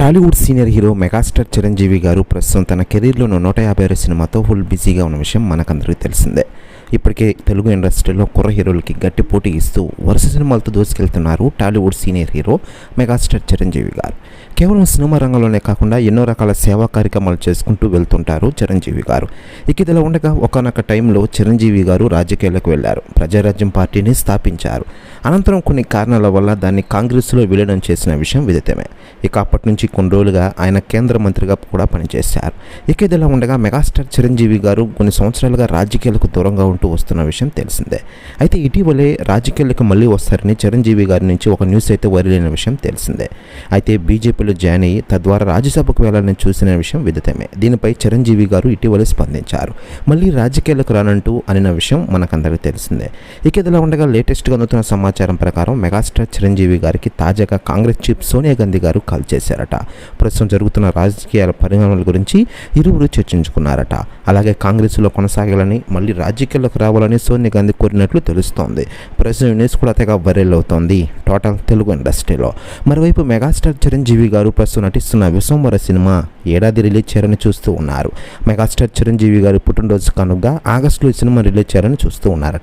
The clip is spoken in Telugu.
Tollywood senior hero megastar Chiranjeevi garu ప్రస్తుతం తన కెరీర్లోనూ నూట యాభై ఆరు సినిమాతో ఫుల్ బిజీగా ఉన్న విషయం మనకందరికీ తెలిసిందే. ఇప్పటికే తెలుగు ఇండస్ట్రీలో కుర్ర హీరోలకి గట్టి పోటీ ఇస్తూ వరుస సినిమాలతో దూసుకెళ్తున్నారు Tollywood senior hero megastar Chiranjeevi garu. కేవలం సినిమా రంగంలోనే కాకుండా ఎన్నో రకాల సేవా కార్యక్రమాలు చేసుకుంటూ వెళ్తుంటారు చిరంజీవి గారు. ఇక ఇదిలా ఉండగా ఒకనొక టైంలో చిరంజీవి గారు రాజకీయాలకు వెళ్ళారు. ప్రజారాజ్యం పార్టీని స్థాపించారు. అనంతరం కొన్ని కారణాల వల్ల దాన్ని కాంగ్రెస్లో విలీనం చేసిన విషయం విదితమే. ఇక అప్పటి నుంచి కొన్ని రోజులుగా ఆయన కేంద్ర మంత్రిగా కూడా పనిచేశారు. ఇక ఇదిలా ఉండగా మెగాస్టార్ చిరంజీవి గారు కొన్ని సంవత్సరాలుగా రాజకీయాలకు దూరంగా ఉంటూ వస్తున్న విషయం తెలిసిందే. అయితే ఇటీవలే రాజకీయాలకు మళ్ళీ వస్తారని చిరంజీవి గారి నుంచి ఒక న్యూస్ అయితే వైరలైన విషయం తెలిసిందే. అయితే బీజేపీలో జాయిన్ అయ్యి తద్వారా రాజ్యసభకు వెళ్ళాలని చూసిన విషయం విదితమే. దీనిపై చిరంజీవి గారు ఇటీవలే స్పందించారు. మళ్ళీ రాజకీయాలకు రానంటూ అనిన విషయం మనకందరికీ తెలిసిందే. ఇక ఇదిలా ఉండగా లేటెస్ట్గా అందుతున్న సమాచారం ప్రకారం మెగాస్టార్ చిరంజీవి గారికి తాజాగా కాంగ్రెస్ చీఫ్ సోనియా గాంధీ గారు కాల్ చేశారట. ప్రస్తుతం జరుగుతున్న రాజకీయాల పరిణామాల గురించి ఇరువురు చర్చించుకున్నారట. అలాగే కాంగ్రెస్లో కొనసాగాలని మళ్ళీ రాజకీయాల్లోకి రావాలని సోనియా గాంధీ కోరినట్లు తెలుస్తోంది. ప్రస్తుతం న్యూస్ కూడా తెగ వైరల్ అవుతోంది. టోటల్ తెలుగు ఇండస్ట్రీలో. మరోవైపు మెగాస్టార్ చిరంజీవి గారు ప్రస్తుతం నటిస్తున్న విశ్వంవర సినిమా ఏడాది రిలీజ్ చేయాలని చూస్తూ ఉన్నారు. మెగాస్టార్ చిరంజీవి గారి పుట్టినరోజు కనుక ఆగస్టులో ఈ సినిమా రిలీజ్ చేయాలని చూస్తూ ఉన్నారట.